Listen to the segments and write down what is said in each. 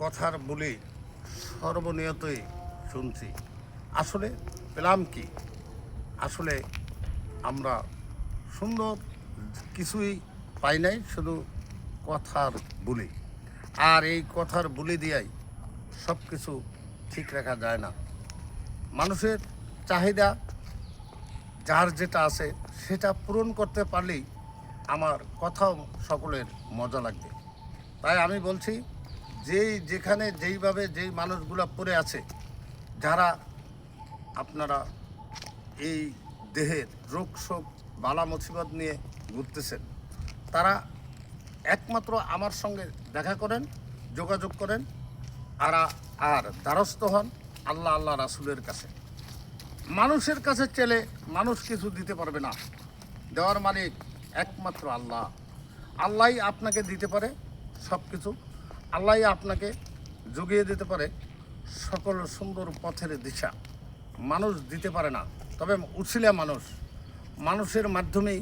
কথার বলি সর্বনিয়তই শুনছি। আসলে পেলাম কি? আসলে আমরা সুন্দর কিছুই পাই নাই, শুধু কথার বলি। আর এই কথার বলি দিয়াই সব কিছু ঠিক রাখা যায় না। মানুষের চাহিদা যার যেটা আছে সেটা পূরণ করতে পারলেই আমার কথাও সকলের মজা লাগবে। তাই আমি বলছি যেই যেখানে যেইভাবে যেই মানুষগুলো পড়ে আছে, যারা আপনারা এই দেহের রোগ শোক, বালা মুসিবত নিয়ে ঘুরতেছেন, তারা একমাত্র আমার সঙ্গে দেখা করেন, যোগাযোগ করেন, আর আর দ্বারস্থ হন আল্লাহ আল্লাহ রাসুলের কাছে। মানুষের কাছে চেলে মানুষ কিছু দিতে পারবে না। দেওয়ার মালিক একমাত্র আল্লাহ। আল্লাহই আপনাকে দিতে পারে সব কিছু আল্লাহই আপনাকে জুগিয়ে দিতে পারে সকল সুন্দর পথের দিশা। মানুষ দিতে পারে না, তবে উছিলা মানুষ। মানুষের মাধ্যমেই,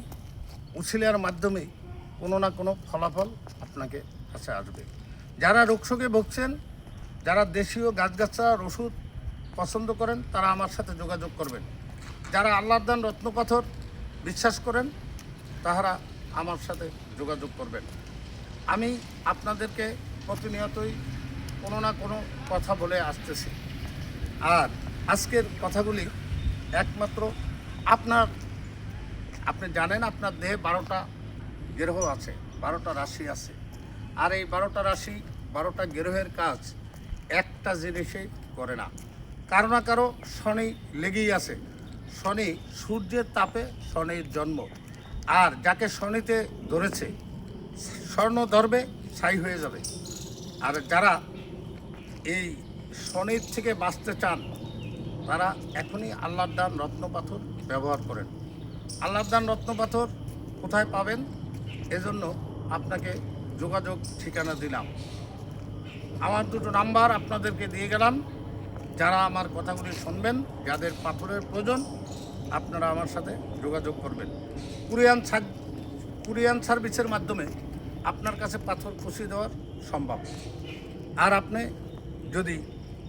উছিলার মাধ্যমেই কোনো না কোনো ফলাফল আপনাকে কাছে আসবে। যারা রোগশোকে ভুগছেন, যারা দেশীয় গাছগাছার ওষুধ পছন্দ করেন, তারা আমার সাথে যোগাযোগ করবেন। যারা আল্লাহর দান রত্নপাথর বিশ্বাস করেন, তাহারা আমার সাথে যোগাযোগ করবেন। আমি আপনাদেরকে প্রতিনিয়তই কোনো না কোনো কথা বলে আসতেছে। আর আজকের কথাগুলি একমাত্র আপনার, আপনি জানেন আপনার দেহে বারোটা গ্রহ আছে, বারোটা রাশি আছে। আর এই বারোটা রাশি, বারোটা গ্রহের কাজ একটা জিনিসে করে না। কারও না কারও শনি লেগেই আছে। শনি সূর্যের তাপে শনির জন্ম। আর যাকে শনিতে ধরেছে, স্বর্ণ ধরবে, ছাই হয়ে যাবে। আর যারা এই শনির থেকে বাঁচতে চান, তারা এখনই আল্লাহর দান রত্নপাথর ব্যবহার করেন। আল্লাহর দান রত্নপাথর কোথায় পাবেন? এজন্য আপনাকে যোগাযোগ ঠিকানা দিলাম। আমার দুটো নাম্বার আপনাদেরকে দিয়ে গেলাম। যারা আমার কথাগুলি শুনবেন, যাদের পাথরের প্রয়োজন, আপনারা আমার সাথে যোগাযোগ করবেন। কুরিয়ান কুরিয়ান সার্ভিসের মাধ্যমে আপনার কাছে পাথর খুশি দেওয়ার সম্ভব। আর আপনি যদি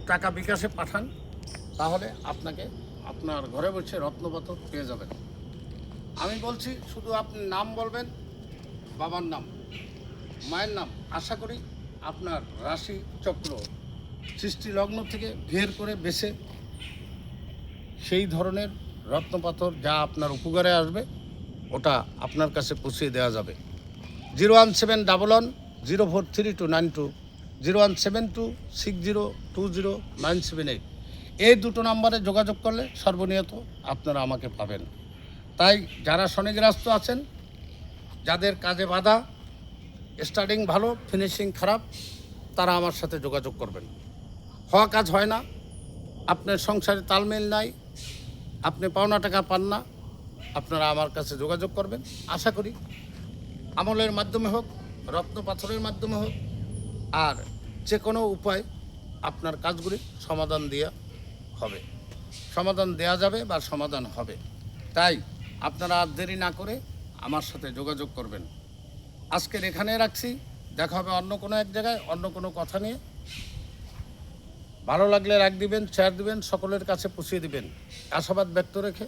টাকা বিকাশে পাঠান, তাহলে আপনাকে আপনার ঘরে বসে রত্নপাথর পেয়ে যাবেন। আমি বলছি, শুধু আপনি নাম বলবেন, বাবার নাম, মায়ের নাম, আশা করি আপনার রাশি চক্র সৃষ্টি লগ্ন থেকে বের করে বেছে সেই ধরনের রত্নপাথর যা আপনার উপকারে আসবে, ওটা আপনার কাছে পৌঁছিয়ে দেওয়া যাবে। Zero one seven double one, zero four three two nine two, zero one seven two six zero two zero nine seven eight. এই দুটো নম্বরে যোগাযোগ করলে সর্বনিয়ত আপনারা আমাকে পাবেন। তাই যারা শনিগ্রস্ত আছেন, যাদের কাজে বাধা, স্টার্টিং ভালো, ফিনিশিং খারাপ, তারা আমার সাথে যোগাযোগ করবেন। হওয়া কাজ হয় না, আপনার সংসারে তালমেল নাই, আপনি পাওনা টাকা পান না, আপনারা আমার কাছে যোগাযোগ করবেন। আশা করি আমলের মাধ্যমে হোক, রত্ন পাথরের মাধ্যমে হোক, আর যে কোনো উপায় আপনার কাজগুলি সমাধান দেওয়া হবে। সমাধান দেয়া যাবে বা সমাধান হবে। তাই আপনারা আর দেরি না করে আমার সাথে যোগাযোগ করবেন। আজকের এখানে রাখছি। দেখা হবে অন্য কোনো এক জায়গায়, অন্য কোনো কথা নিয়ে। ভালো লাগলে লাইক দিবেন শেয়ার দিবেন, সকলের কাছে পুষিয়ে দিবেন। আশাবাদ ব্যক্ত রেখে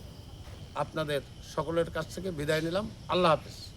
আপনাদের সকলের কাছ থেকে বিদায় নিলাম। আল্লাহ হাফিজ।